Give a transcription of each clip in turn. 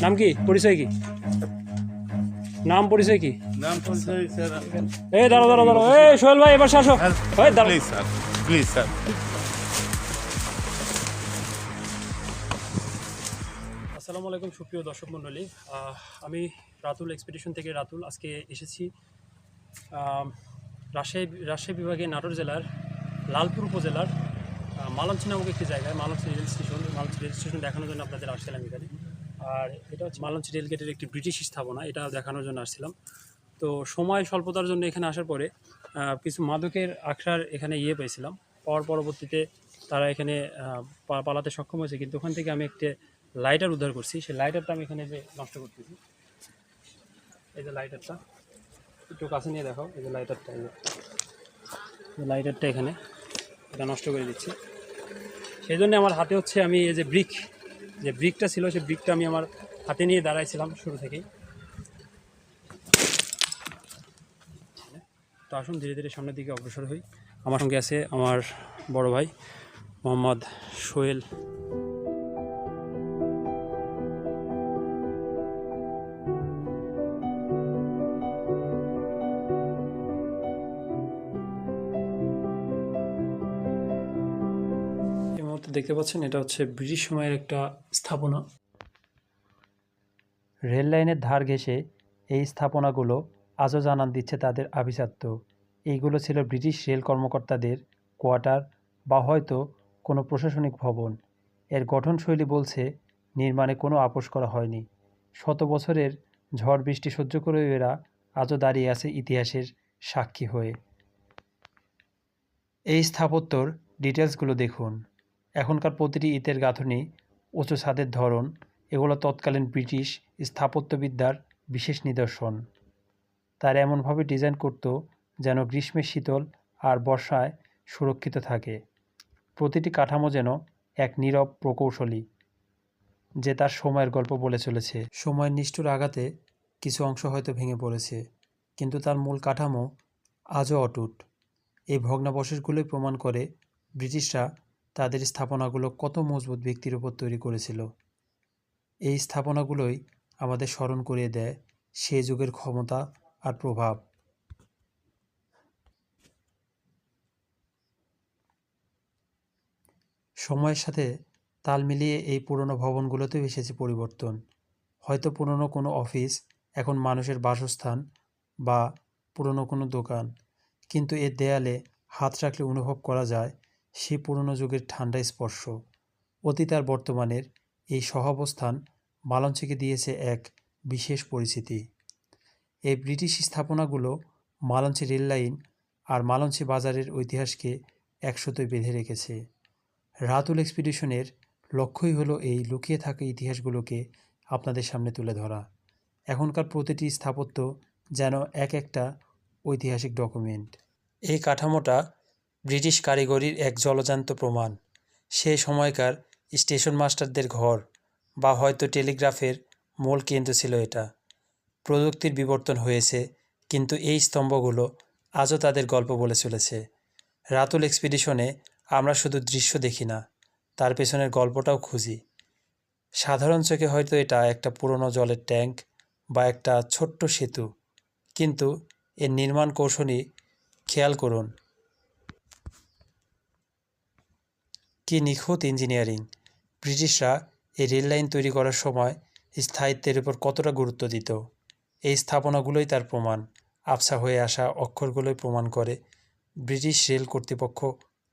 নাম কি? পরিচয় কি? নাম পরিচয় কি? নাম পরিচয় স্যার এই দাঁড়ো দাঁড়ো দাঁড়ো এই সোহেল ভাই এবার আসো। এই দাঁড়ো প্লিজ স্যার প্লিজ স্যার। আসসালামু আলাইকুম সুপ্রিয় দর্শক মণ্ডলী। আমি রাতুল এক্সপিডিশন থেকে রাতুল। আজকে এসেছি রাজশাহী রাজশাহী বিভাগের নাটোর জেলার লালপুর উপজেলার আহ, মালঞ্চি নামক একটি জায়গায় Malanchi rail station Malanchi rail station দেখানোর জন্য আপনাদের আসছিলাম এখানে। আর এটা হচ্ছে মালঞ্চি রেলগেটের একটি ব্রিটিশ স্থাপনা, এটা দেখানোর জন্য আসছিলাম। তো সময় স্বল্পতার জন্য এখানে আসার পরে কিছু মাদকের আখড়ার এখানে ইয়ে পেয়েছিলাম। পাওয়ার পরবর্তীতে তারা এখানে পালাতে সক্ষম হয়েছে। কিন্তু ওখান থেকে আমি একটি লাইটার উদ্ধার করছি। সেই লাইটারটা আমি এখানে যে নষ্ট করতেছি, এই যে লাইটারটা, একটু কাছে নিয়ে দেখাও। এই যে লাইটারটা, এই যে লাইটারটা এখানে, এটা নষ্ট করে দিচ্ছি। সেই জন্য আমার হাতে হচ্ছে আমি এই যে ব্রিক যে ব্রিকটা ছিল সেই ব্রিকটা আমি আমার হাতে নিয়ে দাঁড়াইছিলাম শুরু থেকেই। তো আসুন, ধীরে ধীরে সামনের দিকে অগ্রসর হই। আমার সঙ্গে আছে আমার বড় ভাই মোহাম্মদ সোহেল। দেখতে পাচ্ছেন, এটা হচ্ছে ব্রিটিশ সময়ের একটা স্থাপনা। রেল লাইনের ধার ঘেঁষে এই স্থাপনাগুলো আজও জানান দিচ্ছে তাদের আভিজাত্য। এইগুলো ছিল ব্রিটিশ রেল কর্মকর্তাদের কোয়ার্টার বা হয়তো কোনো প্রশাসনিক ভবন। এর গঠনশৈলী বলছে, নির্মাণে কোনো আপোষ করা হয়নি। শত বছরের ঝড় বৃষ্টি সহ্য করেও এরা আজও দাঁড়িয়ে আছে ইতিহাসের সাক্ষী হয়ে। এই স্থাপত্যর ডিটেলসগুলো দেখুন। এখনকার প্রতিটি ইটের গাঁথনি, উঁচু ছাদের ধরন, এগুলো তৎকালীন ব্রিটিশ স্থাপত্যবিদ্যার বিশেষ নিদর্শন। তার এমনভাবে ডিজাইন করত যেন গ্রীষ্মের শীতল আর বর্ষায় সুরক্ষিত থাকে। প্রতিটি কাঠামো যেন এক নীরব প্রকৌশলী, যে তার সময়ের গল্প বলে চলেছে। সময়ের নিষ্ঠুর আঘাতে কিছু অংশ হয়তো ভেঙে পড়েছে, কিন্তু তার মূল কাঠামো আজও অটুট। এই ভগ্নাবশেষগুলোই প্রমাণ করে ব্রিটিশরা তাদের স্থাপনাগুলো কত মজবুত ব্যক্তির উপর তৈরি করেছিল। এই স্থাপনাগুলোই আমাদের স্মরণ করিয়ে দেয় সে যুগের ক্ষমতা আর প্রভাব। সময়ের সাথে তাল মিলিয়ে এই পুরনো ভবনগুলোতেও এসেছে পরিবর্তন। হয়তো পুরনো কোনো অফিস, এখন মানুষের বাসস্থান বা পুরনো কোনো দোকান। কিন্তু এর দেয়ালে হাত রাখলে অনুভব করা যায় সেই পুরনো যুগের ঠান্ডা স্পর্শ। অতীত আর বর্তমানের এই সহাবস্থান মালঞ্চিকে দিয়েছে এক বিশেষ পরিচিতি এই ব্রিটিশ স্থাপনাগুলো মালঞ্চি রেললাইন আর মালঞ্চি বাজারের ঐতিহাসকে একসাথে বেঁধে রেখেছে। রাতুল এক্সপিডিশনের লক্ষ্যই হলো এই লুকিয়ে থাকা ইতিহাসগুলোকে আপনাদের সামনে তুলে ধরা। এখনকার প্রতিটি স্থাপত্য যেন এক একটা ঐতিহাসিক ডকুমেন্ট। এই কাঠামোটা ব্রিটিশ কারিগরির এক জলজান্ত প্রমাণ। সে সময়কার স্টেশন মাস্টারদের ঘর বা হয়তো টেলিগ্রাফের মূল কেন্দ্র ছিল এটা। প্রযুক্তির বিবর্তন হয়েছে, কিন্তু এই স্তম্ভগুলো আজও তাদের গল্প বলে চলেছে। রাতুল এক্সপিডিশনে আমরা শুধু দৃশ্য দেখি না, তার পেছনের গল্পটাও খুঁজি। সাধারণ চোখে হয়তো এটা একটা পুরনো জলের ট্যাঙ্ক বা একটা ছোট্ট সেতু, কিন্তু এর নির্মাণ কৌশলী খেয়াল করুন কি নিখুঁত ইঞ্জিনিয়ারিং। ব্রিটিশরা এই রেললাইন তৈরি করার সময় স্থায়িত্বের উপর কতটা গুরুত্ব দিত, এই স্থাপনাগুলোই তার প্রমাণ। আবসা হয়ে আসা অক্ষরগুলোই প্রমাণ করে ব্রিটিশ রেল কর্তৃপক্ষ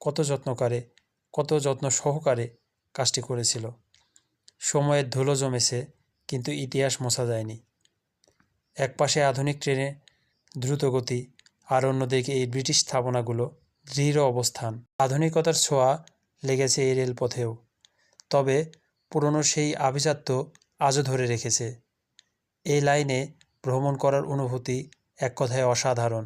কত যত্ন করে, কত যত্ন সহকারে কাজটি করেছিল। সময়ের ধুলো জমেছে, কিন্তু ইতিহাস মোছা যায়নি। একপাশে আধুনিক ট্রেনে দ্রুতগতি আর অন্যদিকে এই ব্রিটিশ স্থাপনাগুলো দৃঢ় অবস্থান। আধুনিকতার ছোঁয়া লেগেছে এই রেলপথেও। তবে পুরনো সেই আভিজাত্য আজও ধরে রেখেছে। এই লাইনে ভ্রমণ করার অনুভূতি এক কথায় অসাধারণ।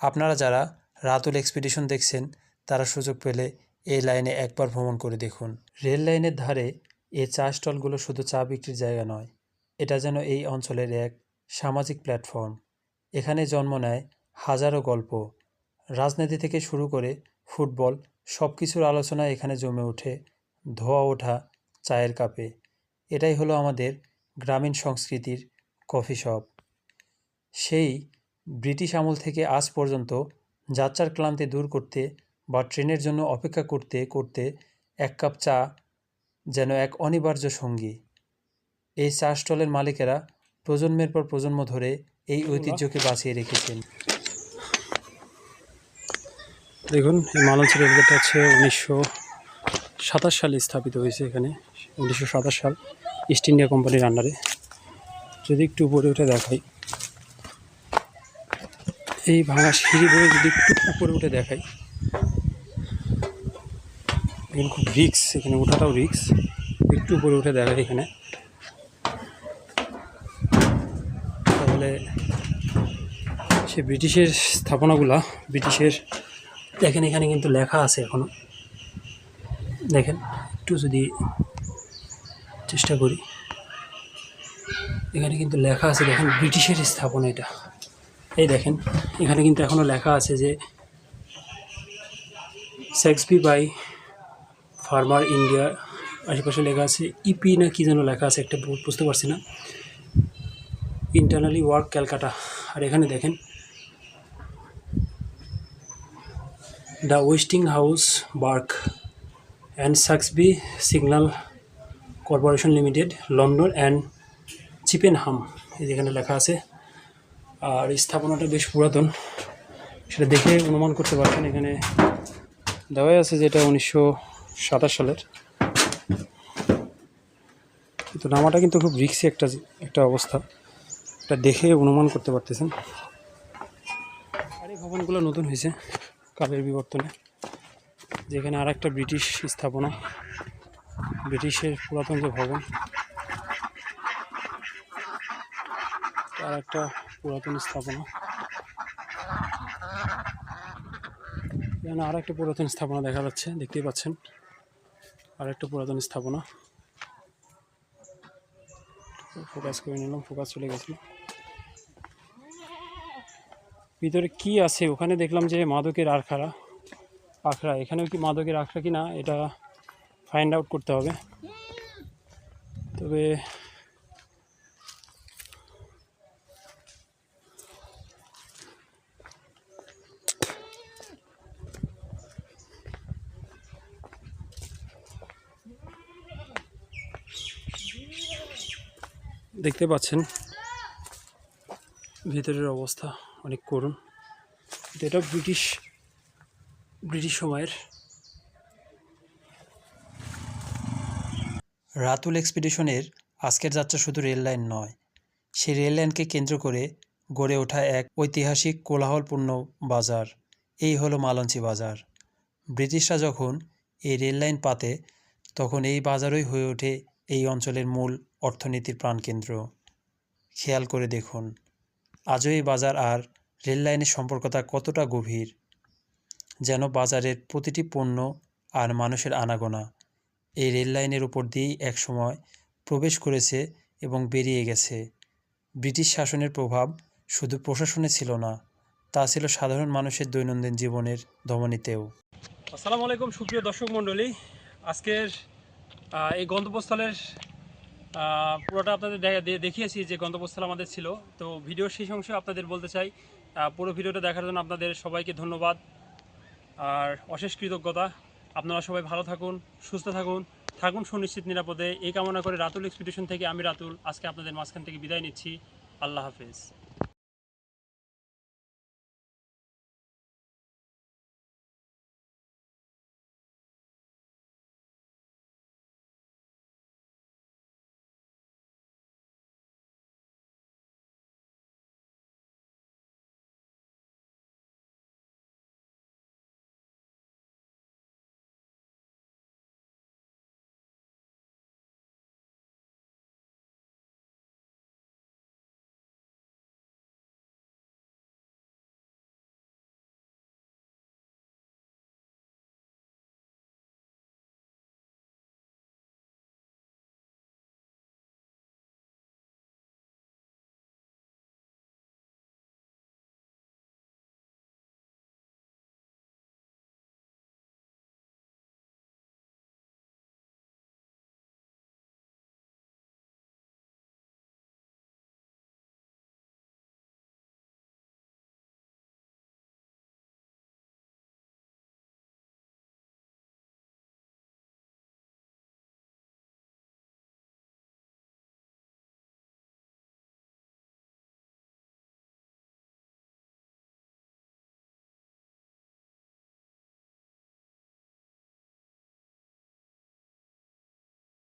আপনারা যারা রাতুল এক্সপিডিশন দেখছেন, তারা সুযোগ পেলে এই লাইনে একবার ভ্রমণ করে দেখুন। রেল লাইনের ধারে এই চা স্টলগুলো শুধু চা বিক্রির জায়গা নয়, এটা যেন এই অঞ্চলের এক সামাজিক প্ল্যাটফর্ম। এখানে জন্ম নেয় হাজারো গল্প। রাজনীতি থেকে শুরু করে ফুটবল সব কিছুর আলোচনা এখানে জমে ওঠে, ধোয়া ওঠা, চায়ের কাপে। এটাই হলো আমাদের গ্রামীণ সংস্কৃতির কফি শপ। সেই ব্রিটিশ আমল থেকে আজ পর্যন্ত যাত্রার ক্লান্তি দূর করতে বা ট্রেনের জন্য অপেক্ষা করতে করতে এক কাপ চা যেন এক অনিবার্য সঙ্গী। এই চা স্টলের মালিকেরা প্রজন্মের পর প্রজন্ম ধরে এই ঐতিহ্যকে বাঁচিয়ে রেখেছেন। দেখুন, এই মালঞ্চ রেলগেটটা হচ্ছে উনিশশো সাতাশ সালে স্থাপিত হয়েছে এখানে, উনিশশো সাতাশ সাল ইস্ট ইন্ডিয়া কোম্পানির আন্ডারে যদি একটু উপরে উঠে দেখাই, এই ভাঙা সিঁড়ি বয়ে যদি একটু উপরে উঠে দেখাই এখানে খুব রিক্স এখানে ওঠাটাও রিক্স একটু উপরে উঠে দেখাই এখানে। তাহলে সে ব্রিটিশের স্থাপনাগুলা, ব্রিটিশের দেখেন এখানে কিন্তু লেখা আছে এখনও। দেখেন, একটু যদি চেষ্টা করি। এখানে কিন্তু লেখা আছে, দেখেন, ব্রিটিশের স্থাপনা এটা। এই দেখেন, এখানে কিন্তু এখনও লেখা আছে যে সেক্সপি বাই ফার্মার ইন্ডিয়া আশেপাশে লেখা আছে ইপি না কি যেন লেখা আছে, একটা বুঝতে পারছি না। ইন্টারনালি ওয়ার্ক ক্যালকাটা আর এখানে দেখেন the Westinghouse, brake and Saxby signal corporation limited, London and Chippenham, এই যেখানে লেখা আছে। আর স্থাপনাটা বেশ পুরাতন। সেটা দেখে অনুমান করতে পারছেন এখানে দেওয়াই আছে যে এটা উনিশশো সাতাশ সালের। কিন্তু নামাটা কিন্তু খুব রিক্সি একটা একটা অবস্থা। এটা দেখে অনুমান করতে পারতেছেন। আর এই ভবনগুলো নতুন হয়েছে। কালের বিবর্তনে, যেখানে আর একটা ব্রিটিশ স্থাপনা, ব্রিটিশের পুরাতন যে ভবন আর একটা পুরাতন স্থাপনা। এখানে আর একটা পুরাতন স্থাপনা দেখা যাচ্ছে, দেখতেই পাচ্ছেন। আর একটা পুরাতন স্থাপনা। ফোকাস করে নিলাম, ফোকাস চলে গেছিল ভিতরে কি আছে? ওখানে দেখলাম যে মাদকের আখড়া। আখড়া। এখানেও কি মাদকের আখড়া কি না? এটা ফাইন্ড আউট করতে হবে। তবে দেখতে পাচ্ছেন ভিতরের অবস্থা। অনেক করুণ কিন্তু এটা ব্রিটিশ ব্রিটিশ সময়ের। রাতুল এক্সপিডিশনের আজকের যাত্রা শুধু রেল লাইন নয়, সেই রেল লাইনকে কেন্দ্র করে গড়ে ওঠা এক ঐতিহাসিক কোলাহলপূর্ণ বাজার। এই হলো মালঞ্চি বাজার। ব্রিটিশরা যখন এই রেল লাইন পাতে, তখন এই বাজারই হয়ে ওঠে এই অঞ্চলের মূল অর্থনীতির প্রাণকেন্দ্র। খেয়াল করে দেখুন। আজও এই বাজার আর রেল লাইনের সম্পর্কতা কতটা গভীর? যেন বাজারের প্রতিটি পণ্য আর মানুষের আনাগোনা এই রেল লাইনের উপর দিয়েই একসময় প্রবেশ করেছে এবং বেরিয়ে গেছে। ব্রিটিশ শাসনের প্রভাব শুধু প্রশাসনে ছিল না, তা ছিল সাধারণ মানুষের দৈনন্দিন জীবনের ধমনীতেও। আসসালামু আলাইকুম, সুপ্রিয় দর্শক মণ্ডলী আজকের এই গন্তব্যস্থলের পুরোটা আপনাদের দেখিয়েছি যে গন্তব্যস্থল আমাদের ছিল। তো ভিডিও সেই অংশে আপনাদের বলতে চাই পুরো ভিডিওটা দেখার জন্য আপনাদের সবাইকে ধন্যবাদ। আর অশেষ কৃতজ্ঞতা। আপনারা সবাই ভালো থাকুন, সুস্থ থাকুন থাকুন সুনিশ্চিত নিরাপদে। এই কামনা করে রাতুল এক্সপিডিশন থেকে আমি রাতুল। আজকে আপনাদের মাঝখান থেকে বিদায় নিচ্ছি। আল্লাহ হাফেজ।